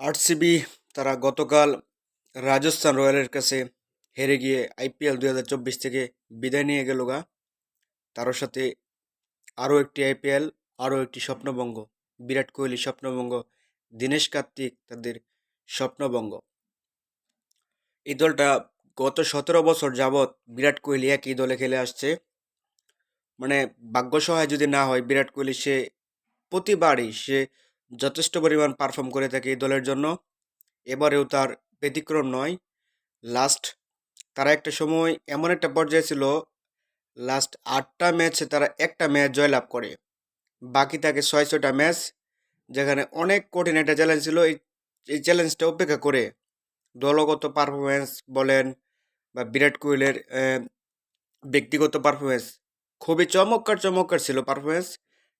RCB তারা গতকাল রাজস্থান রয়্যালের কাছে হেরে গিয়ে আইপিএল দু হাজার চব্বিশ থেকে বিদায় নিয়ে গেল গা। তার সাথে আরও একটি আইপিএল, আরও একটি স্বপ্নভঙ্গ বিরাট কোহলি স্বপ্নভঙ্গ দীনেশ কার্তিক তাদের স্বপ্নভঙ্গ এই দলটা গত সতেরো বছর যাবৎ বিরাট কোহলি একই দলে খেলে আসছে। মানে ভাগ্য সহায় যদি না হয়, বিরাট কোহলি সে প্রতিবারই সে যথেষ্ট পরিমাণ পারফর্ম করে থাকে এই দলের জন্য। এবারেও তার ব্যতিক্রম নয়। লাস্ট তারা একটা সময় এমন একটা পর্যায়ে ছিল লাস্ট আটটা ম্যাচে তারা একটা ম্যাচ জয়লাভ করে। বাকি থাকে ছয় ছয়টা ম্যাচ যেখানে অনেক কঠিন একটা চ্যালেঞ্জ ছিল। এই এই চ্যালেঞ্জটা উপেক্ষা করে দলগত পারফরমেন্স বলেন বা বিরাট কোহলির ব্যক্তিগত পারফরমেন্স খুবই চমৎকার চমৎকার ছিল পারফরমেন্স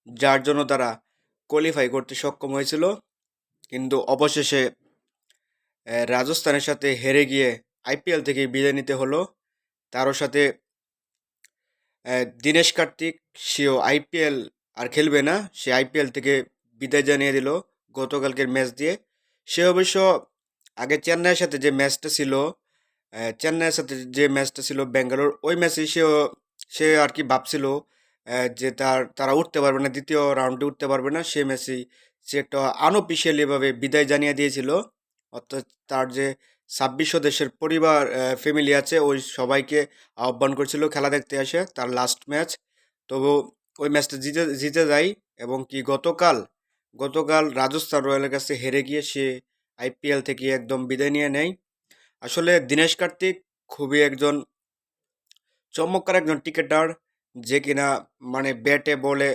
যার জন্য তারা কোয়ালিফাই করতে সক্ষম হয়েছিল। কিন্তু অবশেষে রাজস্থানের সাথে হেরে গিয়ে আইপিএল থেকে বিদায় নিতে হলো। তারও সাথে দীনেশ কার্তিক সেও আইপিএল আর খেলবে না। সে আইপিএল থেকে বিদায় জানিয়ে দিল গতকালকের ম্যাচ দিয়ে। সে অবশ্য আগে চেন্নাইয়ের সাথে যে ম্যাচটা ছিল চেন্নাইয়ের সাথে যে ম্যাচটা ছিল ব্যাঙ্গালোর ওই ম্যাচে সেও, সে আর কি ভাবছিল যে তার, তারা উঠতে পারবে না, দ্বিতীয় রাউন্ডে উঠতে পারবে না, সে ম্যাচেই সে একটা আনঅফিসিয়ালিভাবে বিদায় জানিয়ে দিয়েছিল। অর্থাৎ তার যে ছাব্বিশ দেশের পরিবার ফ্যামিলি আছে, ওই সবাইকে আহ্বান করেছিল খেলা দেখতে আসে তার লাস্ট ম্যাচ তবু ওই ম্যাচটা জিতে জিতে যায় এবং কি গতকাল গতকাল রাজস্থান রয়্যালের কাছে হেরে গিয়ে সে আইপিএল থেকে একদম বিদায় নিয়ে নেয়। আসলে দীনেশ কার্তিক খুবই একজন চমৎকার একজন ক্রিকেটার যে কিনা মানে ব্যাটে বলে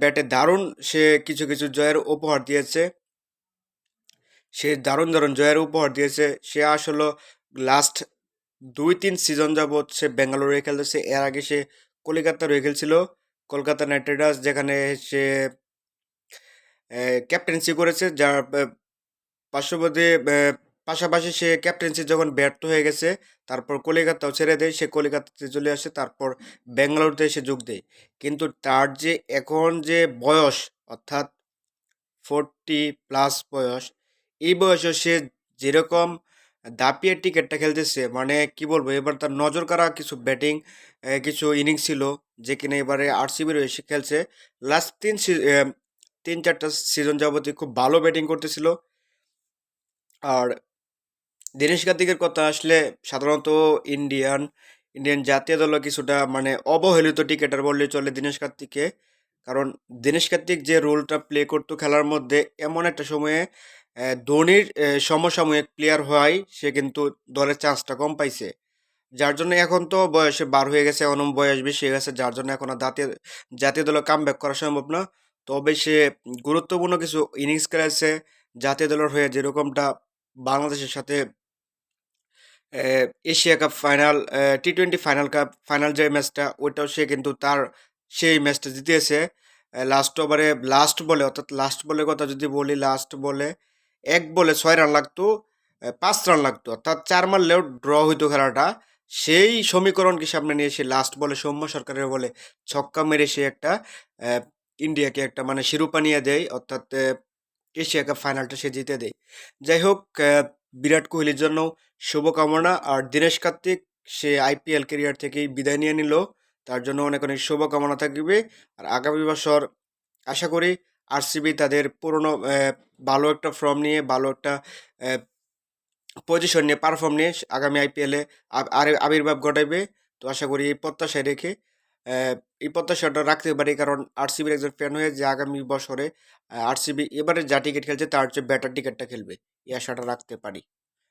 ব্যাটে দারুণ সে কিছু কিছু জয়ের উপহার দিয়েছে। সে দারুণ দারুণ জয়ের উপহার দিয়েছে। সে আসলে লাস্ট দুই, তিন সিজন যাবৎ সে বেঙ্গালুরুয়ে খেলতেছে। এর আগে সে কলকাতার হয়ে খেলছিল কলকাতা নাইট রাইডার্স যেখানে সে ক্যাপ্টেন্সি করেছে। যার পার্শ্ববর্তী পাশাপাশি সে ক্যাপ্টেন্সি যখন ব্যর্থ হয়ে গেছে, তারপর কলিকাতাও ছেড়ে দেয়, সে কলিকাতাতে চলে আসে, তারপর বেঙ্গালুরুতে এসে যোগ দেয়। কিন্তু তার যে এখন যে বয়স, অর্থাৎ ফোরটি প্লাস বয়স, এই বয়সে সে যেরকম দাপিয়ে টিকেটটা খেলতেছে মানে কি বলব, এবার তার নজর কাড়া কিছু ব্যাটিং কিছু ইনিংস ছিল, যে কিনা এবারে আরসিবির এসে খেলছে। লাস্ট তিন তিন চারটা সিজন যাবতীয় খুব ভালো ব্যাটিং করতেছিল। আর দীনেশ কার্তিকের কথা আসলে সাধারণত ইন্ডিয়ান ইন্ডিয়ান জাতীয় দল কিছুটা মানে অবহেলিত ক্রিকেটার বললে চলে দীনেশ কার্তিককে কারণ দিনেশ কার্তিক যে রোলটা প্লে করতো খেলার মধ্যে, এমন একটা সময়ে ধোনির সমসাময়িক প্লেয়ার হওয়ায় সে কিন্তু দলের চান্সটা কম পাইছে। যার জন্য এখন তো বয়সে বার হয়ে গেছে এখন বয়স বেশি হয়ে গেছে, যার জন্য এখন আর জাতীয় জাতীয় দলে কাম ব্যাক করা সম্ভব না। তবে সে গুরুত্বপূর্ণ কিছু ইনিংস খেলেছে, জাতীয় দলের হয়ে যেরকমটা বাংলাদেশের সাথে Asia cup final T twenty final cup final যে ম্যাচটা ওইটাও সে কিন্তু তার সেই ম্যাচটা জিতিয়েছে। লাস্ট ওভারে লাস্ট বলে, অর্থাৎ লাস্ট বলের কথা যদি বলি লাস্ট বলে এক বলে ছয় রান লাগতো পাঁচ রান লাগতো, অর্থাৎ চার মারলেও ড্র হইতো খেলাটা। সেই সমীকরণকে সামনে নিয়ে সে লাস্ট বলে সৌম্য সরকারের বলে ছক্কা মেরে সে একটা ইন্ডিয়াকে একটা মানে শিরোপা নিয়ে দেয়, অর্থাৎ এশিয়া কাপ ফাইনালটা সে জিতে দেয়। যাই হোক বিরাট কোহলির জন্য শুভকামনা। আর দীনেশ কার্তিক, সে আইপিএল ক্যারিয়ার থেকেই বিদায় নিয়ে নিল। তার জন্য অনেক অনেক শুভকামনা থাকবে। আর আগামী বছর আশা করি আরসিবি তাদের পুরনো ভালো একটা ফর্ম নিয়ে, ভালো একটা পজিশন নিয়ে পারফর্ম নিয়ে আগামী আইপিএলে আবির্ভাব ঘটাইবে। তো আশা করি এই প্রত্যাশায় রেখে এই প্রত্যাশাটা রাখতে পারি। কারণ আরসিবির একজন ফ্যান হয়ে যে আগামী বছরে আরসিবি এবারে যা টিকিট খেলছে, তার চেয়ে বেটার টিকিটটা খেলবে। এই আশাটা রাখতে পারি।